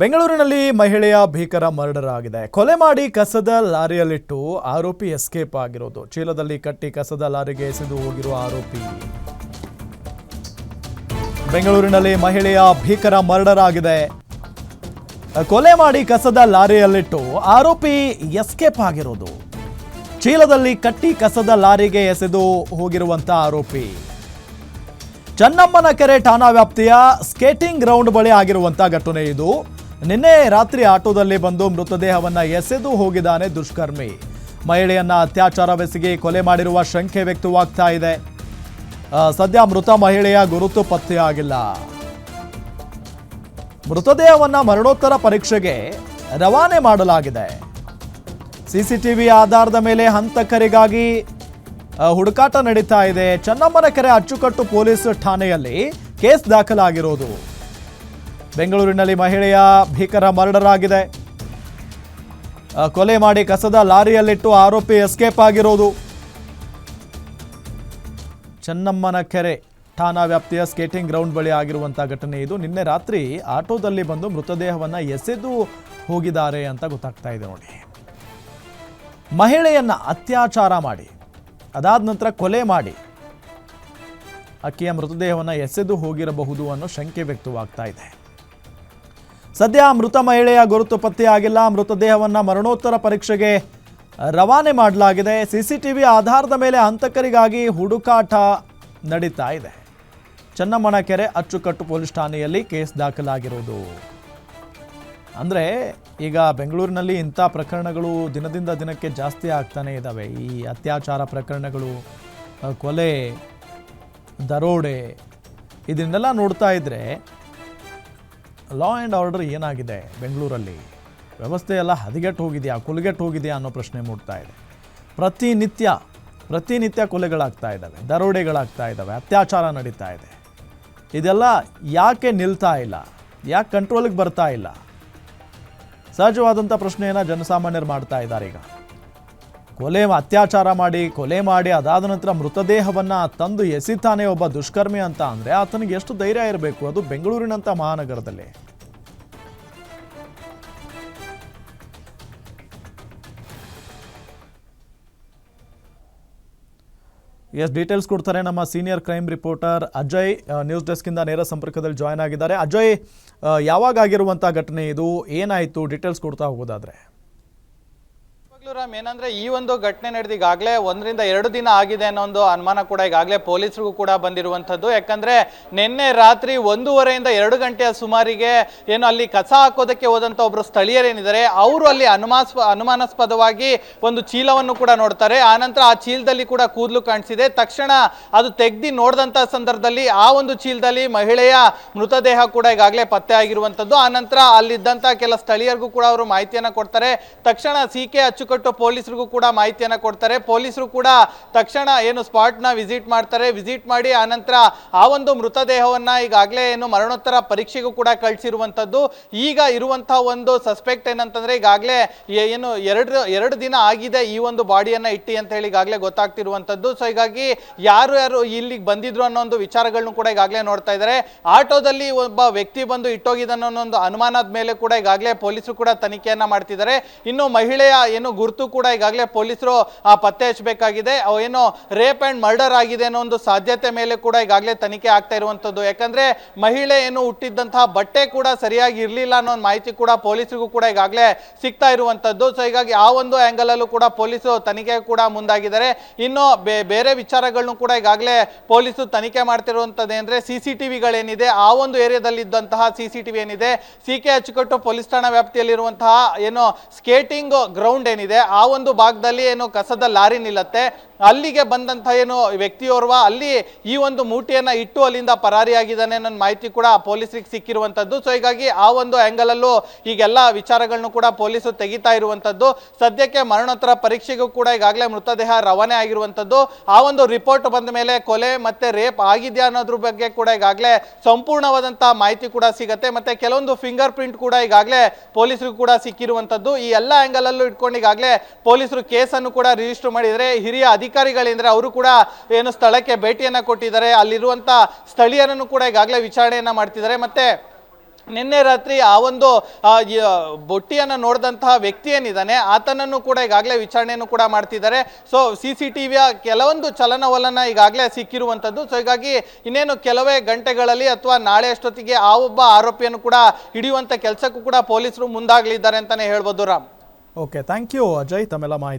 ಬೆಂಗಳೂರಿನಲ್ಲಿ ಮಹಿಳೆಯ ಭೀಕರ ಮರ್ಡರ್ ಆಗಿದೆ ಕೊಲೆ ಮಾಡಿ ಕಸದ ಲಾರಿಯಲ್ಲಿಟ್ಟು ಆರೋಪಿ ಎಸ್ಕೇಪ್ ಆಗಿರೋದು. ಚೀಲದಲ್ಲಿ ಕಟ್ಟಿ ಕಸದ ಲಾರಿಗೆ ಎಸೆದು ಹೋಗಿರುವ ಆರೋಪಿ. ಬೆಂಗಳೂರಿನಲ್ಲಿ ಮಹಿಳೆಯ ಭೀಕರ ಮರ್ಡರ್ ಆಗಿದೆ ಕೊಲೆ ಮಾಡಿ ಕಸದ ಲಾರಿಯಲ್ಲಿಟ್ಟು ಆರೋಪಿ ಎಸ್ಕೇಪ್ ಆಗಿರೋದು. ಚೀಲದಲ್ಲಿ ಕಟ್ಟಿ ಕಸದ ಲಾರಿಗೆ ಎಸೆದು ಹೋಗಿರುವಂತ ಆರೋಪಿ. ಚನ್ನಮ್ಮನ ಕೆರೆ ಠಾಣಾ ವ್ಯಾಪ್ತಿಯ ಸ್ಕೇಟಿಂಗ್ ಗ್ರೌಂಡ್ ಬಳಿ ಆಗಿರುವಂತ ಘಟನೆ ಇದು. ನಿನ್ನೆ ರಾತ್ರಿ ಆಟೋದಲ್ಲಿ ಬಂದು ಮೃತದೇಹವನ್ನ ಎಸೆದು ಹೋಗಿದ್ದಾನೆ ದುಷ್ಕರ್ಮಿ. ಮಹಿಳೆಯನ್ನ ಅತ್ಯಾಚಾರವೆಸಗಿ ಕೊಲೆ ಮಾಡಿರುವ ಶಂಕೆ ವ್ಯಕ್ತವಾಗ್ತಾ ಇದೆ. ಸದ್ಯ ಮೃತ ಮಹಿಳೆಯ ಗುರುತು ಪತ್ತೆಯಾಗಿಲ್ಲ. ಮೃತದೇಹವನ್ನ ಮರಣೋತ್ತರ ಪರೀಕ್ಷೆಗೆ ರವಾನೆ ಮಾಡಲಾಗಿದೆ. ಸಿಸಿಟಿವಿ ಆಧಾರದ ಮೇಲೆ ಹಂತಕರಿಗಾಗಿ ಹುಡುಕಾಟ ನಡೀತಾ ಇದೆ. ಚನ್ನಮ್ಮನ ಕೆರೆ ಅಚ್ಚುಕಟ್ಟು ಪೊಲೀಸ್ ಠಾಣೆಯಲ್ಲಿ ಕೇಸ್ ದಾಖಲಾಗಿರೋದು. ಬೆಂಗಳೂರಿನಲ್ಲಿ ಮಹಿಳೆಯ ಭೀಕರ ಮರ್ಡರ್ ಆಗಿದೆ ಕೊಲೆ ಮಾಡಿ ಕಸದ ಲಾರಿಯಲ್ಲಿಟ್ಟು ಆರೋಪಿ ಎಸ್ಕೇಪ್ ಆಗಿರೋದು. ಚನ್ನಮ್ಮನ ಕೆರೆ, ಠಾಣಾ ವ್ಯಾಪ್ತಿಯ ಸ್ಕೇಟಿಂಗ್ ಗ್ರೌಂಡ್ ಬಳಿ ಆಗಿರುವಂಥ ಘಟನೆ ಇದು. ನಿನ್ನೆ ರಾತ್ರಿ ಆಟೋದಲ್ಲಿ ಬಂದು ಮೃತದೇಹವನ್ನು ಎಸೆದು ಹೋಗಿದ್ದಾರೆ ಅಂತ ಗೊತ್ತಾಗ್ತಾ ಇದೆ ನೋಡಿ. ಮಹಿಳೆಯನ್ನ ಅತ್ಯಾಚಾರ ಮಾಡಿ, ಅದಾದ ನಂತರ ಕೊಲೆ ಮಾಡಿ ಆಕೆಯ ಮೃತದೇಹವನ್ನು ಎಸೆದು ಹೋಗಿರಬಹುದು ಅನ್ನೋ ಶಂಕೆ ವ್ಯಕ್ತವಾಗ್ತಾ ಇದೆ. ಸದ್ಯ ಮೃತ ಮಹಿಳೆಯ ಗುರುತು ಪತ್ತೆಯಾಗಿಲ್ಲ. ಮೃತದೇಹವನ್ನು ಮರಣೋತ್ತರ ಪರೀಕ್ಷೆಗೆ ರವಾನೆ ಮಾಡಲಾಗಿದೆ. ಸಿಸಿಟಿವಿ ಆಧಾರದ ಮೇಲೆ ಹಂತಕರಿಗಾಗಿ ಹುಡುಕಾಟ ನಡೀತಾ ಇದೆ. ಚನ್ನಮ್ಮನ ಕೆರೆ ಅಚ್ಚುಕಟ್ಟು ಪೊಲೀಸ್ ಠಾಣೆಯಲ್ಲಿ ಕೇಸ್ ದಾಖಲಾಗಿರೋದು ಅಂದರೆ ಈಗ ಬೆಂಗಳೂರಿನಲ್ಲಿ ಇಂಥ ಪ್ರಕರಣಗಳು ದಿನದಿಂದ ದಿನಕ್ಕೆ ಜಾಸ್ತಿ ಆಗ್ತಾನೆ ಇದ್ದಾವೆ ಈ ಅತ್ಯಾಚಾರ ಪ್ರಕರಣಗಳು ಕೊಲೆ, ದರೋಡೆ, ಇದನ್ನೆಲ್ಲ ನೋಡ್ತಾ ಇದ್ದರೆ ಲಾ ಆ್ಯಂಡ್ ಆರ್ಡರ್ ಏನಾಗಿದೆ ಬೆಂಗಳೂರಲ್ಲಿ? ವ್ಯವಸ್ಥೆ ಎಲ್ಲ ಹದಗೆಟ್ಟು ಹೋಗಿದೆಯಾ, ಕುಲಗೆಟ್ಟು ಹೋಗಿದೆಯಾ ಅನ್ನೋ ಪ್ರಶ್ನೆ ಮೂಡ್ತಾ ಇದೆ. ಪ್ರತಿನಿತ್ಯ ಪ್ರತಿನಿತ್ಯ ಕೊಲೆಗಳಾಗ್ತಾ ಇದ್ದಾವೆ, ದರೋಡೆಗಳಾಗ್ತಾ ಇದ್ದಾವೆ, ಅತ್ಯಾಚಾರ ನಡೀತಾ ಇದೆ. ಇದೆಲ್ಲ ಯಾಕೆ ನಿಲ್ತಾ ಇಲ್ಲ? ಯಾಕೆ ಕಂಟ್ರೋಲಿಗೆ ಬರ್ತಾ ಇಲ್ಲ? ಸಹಜವಾದಂಥ ಪ್ರಶ್ನೆಯನ್ನು ಜನಸಾಮಾನ್ಯರು ಮಾಡ್ತಾ ಇದ್ದಾರೆ ಈಗ. ಕೊಲೆ ಅತ್ಯಾಚಾರ ಮಾಡಿ, ಕೊಲೆ ಮಾಡಿ ಅದಾದ ನಂತರ ಮೃತದೇಹವನ್ನು ತಂದು ಎಸಿತಾನೆ ಒಬ್ಬ ದುಷ್ಕರ್ಮಿ ಅಂತ ಅಂದರೆ ಆತನಿಗೆ ಎಷ್ಟು ಧೈರ್ಯ ಇರಬೇಕು? ಅದು ಬೆಂಗಳೂರಿನಂಥ ಮಹಾನಗರದಲ್ಲಿ. ಎಸ್, ಡೀಟೇಲ್ಸ್ ಕೊಡ್ತಾರೆ ನಮ್ಮ senior crime reporter Ajay news ಡೆಸ್ಕಿಂದ ನೇರ ಸಂಪರ್ಕದಲ್ಲಿ ಜಾಯ್ನ್ ಆಗಿದ್ದಾರೆ. ಅಜಯ್ ಯಾವಾಗ ಆಗಿರುವಂಥ ಘಟನೆ ಇದು? ಏನಾಯಿತು? ಡೀಟೇಲ್ಸ್ ಕೊಡ್ತಾ ಹೋಗೋದಾದ್ರೆ. ರಾಮ್, ಏನಂದ್ರೆ ಈ ಒಂದು ಘಟನೆ ನಡೆದು ಈಗಾಗಲೇ ಒಂದರಿಂದ ಎರಡು ದಿನ ಆಗಿದೆ ಅನ್ನೋ ಒಂದು ಅನುಮಾನ ಕೂಡ ಈಗಾಗಲೇ ಪೊಲೀಸರಿಗೂ ಕೂಡ ಬಂದಿರುವಂಥದ್ದು. ಯಾಕಂದ್ರೆ ನಿನ್ನೆ ರಾತ್ರಿ ಒಂದೂವರೆಯಿಂದ ಎರಡು ಗಂಟೆಯ ಸುಮಾರಿಗೆ ಏನು ಅಲ್ಲಿ ಕಸ ಹಾಕೋದಕ್ಕೆ ಹೋದಂಥ ಒಬ್ಬರು ಸ್ಥಳೀಯರೇನಿದ್ದಾರೆ, ಅವರು ಅಲ್ಲಿ ಅನುಮಾಸ್ಪ, ಅನುಮಾನಾಸ್ಪದವಾಗಿ ಒಂದು ಚೀಲವನ್ನು ಕೂಡ ನೋಡ್ತಾರೆ. ಆನಂತರ ಆ ಚೀಲದಲ್ಲಿ ಕೂಡ ಕೂದಲು ಕಾಣಿಸಿದೆ. ತಕ್ಷಣ ಅದು ತೆಗ್ದಿ ನೋಡಿದಂಥ ಸಂದರ್ಭದಲ್ಲಿ ಆ ಒಂದು ಚೀಲದಲ್ಲಿ ಮಹಿಳೆಯ ಮೃತದೇಹ ಕೂಡ ಈಗಾಗಲೇ ಪತ್ತೆ ಆಗಿರುವಂಥದ್ದು ಆನಂತರ ಅಲ್ಲಿದ್ದಂಥ ಕೆಲ ಸ್ಥಳೀಯರಿಗೂ ಕೂಡ ಅವರು ಮಾಹಿತಿಯನ್ನು ಕೊಡ್ತಾರೆ. ತಕ್ಷಣ ಸಿ ಕೆ ಅಚ್ಚುಕಟ್ಟು ಪೊಲೀಸರಿಗೂ ಕೂಡ ಮಾಹಿತಿಯನ್ನು ಕೊಡ್ತಾರೆ. ಪೊಲೀಸರು ಕೂಡ ತಕ್ಷಣ ಏನು ಸ್ಪಾಟ್ನ ವಿಸಿಟ್ ಮಾಡ್ತಾರೆ. ವಿಸಿಟ್ ಮಾಡಿ ಆನಂತರ ಆ ಒಂದು ಮೃತದೇಹವನ್ನ ಈಗಾಗಲೇ ಏನು ಮರಣೋತ್ತರ ಪರೀಕ್ಷೆಗೂ ಕೂಡ ಕಳಿಸಿರುವಂಥದ್ದು. ಈಗ ಇರುವಂತಹ ಒಂದು ಸಸ್ಪೆಕ್ಟ್ ಏನಂತಂದ್ರೆ ಈಗಾಗಲೇ ಏನು ಎರಡು ಎರಡು ದಿನ ಆಗಿದೆ ಈ ಒಂದು ಬಾಡಿಯನ್ನ ಇಟ್ಟಿ ಅಂತ ಹೇಳಿ ಈಗಾಗಲೇ ಗೊತ್ತಾಗ್ತಿರುವಂಥದ್ದು. ಸೊ ಹೀಗಾಗಿ ಯಾರು ಯಾರು ಇಲ್ಲಿಗೆ ಬಂದಿದ್ರು ಅನ್ನೋ ಒಂದು ವಿಚಾರಗಳನ್ನು ಕೂಡ ಈಗಾಗಲೇ ನೋಡ್ತಾ ಇದ್ದಾರೆ ಆಟೋದಲ್ಲಿ ಒಬ್ಬ ವ್ಯಕ್ತಿ ಬಂದು ಇಟ್ಟೋಗಿದ್ದಾನೆ ಅನ್ನೋ ಒಂದು ಅನುಮಾನದ ಮೇಲೆ ಕೂಡ ಈಗಾಗಲೇ ಪೊಲೀಸರು ಕೂಡ ತನಿಖೆಯನ್ನ ಮಾಡ್ತಿದ್ದಾರೆ ಇನ್ನು ಮಹಿಳೆಯ ಏನು ಗುರುತು ಕೂಡ ಈಗಾಗಲೇ ಪೊಲೀಸರು ಪತ್ತೆ ಹಚ್ಚಬೇಕಾಗಿದೆ. ಏನೋ ರೇಪ್ ಆ್ಯಂಡ್ ಮರ್ಡರ್ ಆಗಿದೆ ಅನ್ನೋ ಒಂದು ಸಾಧ್ಯತೆ ಮೇಲೆ ಕೂಡ ಈಗಾಗಲೇ ತನಿಖೆ ಆಗ್ತಾ ಇರುವಂಥದ್ದು. ಯಾಕಂದರೆ ಮಹಿಳೆ ಏನು ಹುಟ್ಟಿದ್ದಂತಹ ಬಟ್ಟೆ ಕೂಡ ಸರಿಯಾಗಿ ಇರಲಿಲ್ಲ ಅನ್ನೋ ಒಂದು ಮಾಹಿತಿ ಕೂಡ ಪೊಲೀಸರಿಗೂ ಕೂಡ ಈಗಾಗಲೇ ಸಿಗ್ತಾ ಇರುವಂಥದ್ದು. ಸೊ ಹೀಗಾಗಿ ಆ ಒಂದು ಆ್ಯಂಗಲಲ್ಲೂ ಕೂಡ ಪೊಲೀಸರು ತನಿಖೆ ಕೂಡ ಮುಂದಾಗಿದ್ದಾರೆ. ಇನ್ನು ಬೇರೆ ವಿಚಾರಗಳನ್ನು ಕೂಡ ಈಗಾಗಲೇ ಪೊಲೀಸರು ತನಿಖೆ ಮಾಡ್ತಿರುವಂಥದ್ದೇ ಅಂದರೆ ಸಿ ಸಿ ಟಿ ವಿಗಳೇನಿದೆ, ಆ ಒಂದು ಏರಿಯಾದಲ್ಲಿ ಸಿ ಸಿ ಟಿ ವಿ ಏನಿದೆ, ಸಿ ಕೆ ಅಚ್ಚುಕಟ್ಟು ಪೊಲೀಸ್ ಠಾಣಾ ವ್ಯಾಪ್ತಿಯಲ್ಲಿರುವಂತಹ ಏನು ಸ್ಕೇಟಿಂಗ್ ಗ್ರೌಂಡ್ ಏನಿದೆ ಆ ಒಂದು ಭಾಗದಲ್ಲಿ ಏನು ಕಸದ ಲಾರಿ ನಿಲ್ಲತ್ತೆ. ಅಲ್ಲಿಗೆ ಬಂದಂಥ ಏನು ವ್ಯಕ್ತಿಯೋರ್ವ ಅಲ್ಲಿ ಈ ಒಂದು ಮೂಟಿಯನ್ನ ಇಟ್ಟು ಅಲ್ಲಿಂದ ಪರಾರಿಯಾಗಿದ್ದಾನೆ ಅನ್ನೋ ಮಾಹಿತಿ ಕೂಡ ಪೊಲೀಸರಿಗೆ ಸಿಕ್ಕಿರುವಂತದ್ದು ಸೊ ಹೀಗಾಗಿ ಆ ಒಂದು ಆಂಗಲ್ ಅಲ್ಲೂ ಈಗೆಲ್ಲ ವಿಚಾರಗಳನ್ನು ಕೂಡ ಪೊಲೀಸರು ತೆಗಿತಾ ಇರುವಂತದ್ದು ಸದ್ಯಕ್ಕೆ ಮರಣೋತ್ತರ ಪರೀಕ್ಷೆಗೂ ಕೂಡ ಈಗಾಗಲೇ ಮೃತದೇಹ ರವಾನೆ ಆಗಿರುವಂತದ್ದು ಆ ಒಂದು ರಿಪೋರ್ಟ್ ಬಂದ ಮೇಲೆ ಕೊಲೆ ಮತ್ತೆ ರೇಪ್ ಆಗಿದೆಯಾ ಅನ್ನೋದ್ರ ಬಗ್ಗೆ ಕೂಡ ಈಗಾಗಲೇ ಸಂಪೂರ್ಣವಾದಂತಹ ಮಾಹಿತಿ ಕೂಡ ಸಿಗತ್ತೆ. ಮತ್ತೆ ಕೆಲವೊಂದು ಫಿಂಗರ್ ಪ್ರಿಂಟ್ ಕೂಡ ಈಗಾಗಲೇ ಪೊಲೀಸರಿಗೂ ಕೂಡ ಸಿಕ್ಕಿರುವಂತದ್ದು ಈ ಎಲ್ಲ ಆಂಗಲ್ ಅಲ್ಲೂ ಇಟ್ಕೊಂಡು ಈಗಾಗಲೇ ಪೊಲೀಸರು ಕೇಸನ್ನು ಕೂಡ ರಿಜಿಸ್ಟರ್ ಮಾಡಿದರೆ ಹಿರಿಯ ಅಧಿಕಾರಿಗಳೇಂದ್ರೆ ಅವರು ಕೂಡ ಏನು ಸ್ಥಳಕ್ಕೆ ಭೇಟಿಯನ್ನು ಕೊಟ್ಟಿದ್ದಾರೆ. ಅಲ್ಲಿರುವಂಥ ಸ್ಥಳೀಯರನ್ನು ಕೂಡ ಈಗಾಗಲೇ ವಿಚಾರಣೆಯನ್ನು ಮಾಡ್ತಿದ್ದಾರೆ. ಮತ್ತು ನಿನ್ನೆ ರಾತ್ರಿ ಆ ಒಂದು ಬೊಟ್ಟಿಯನ್ನು ನೋಡಿದಂತಹ ವ್ಯಕ್ತಿ ಏನಿದ್ದಾನೆ, ಆತನನ್ನು ಕೂಡ ಈಗಾಗಲೇ ವಿಚಾರಣೆಯನ್ನು ಕೂಡ ಮಾಡ್ತಿದ್ದಾರೆ. ಸೊ ಸಿ ಸಿ ಟಿ ವಿಯ ಕೆಲವೊಂದು ಚಲನವಲನ ಈಗಾಗಲೇ ಸಿಕ್ಕಿರುವಂಥದ್ದು ಸೊ ಹೀಗಾಗಿ ಇನ್ನೇನು ಕೆಲವೇ ಗಂಟೆಗಳಲ್ಲಿ ಅಥವಾ ನಾಳೆ ಅಷ್ಟೊತ್ತಿಗೆ ಆ ಒಬ್ಬ ಆರೋಪಿಯನ್ನು ಕೂಡ ಹಿಡಿಯುವಂಥ ಕೆಲಸಕ್ಕೂ ಕೂಡ ಪೊಲೀಸರು ಮುಂದಾಗಲಿದ್ದಾರೆ ಅಂತಲೇ ಹೇಳ್ಬೋದು Ram. Okay thank you Ajay ತಮ್ಮೆಲ್ಲ ಮಾಹಿತಿ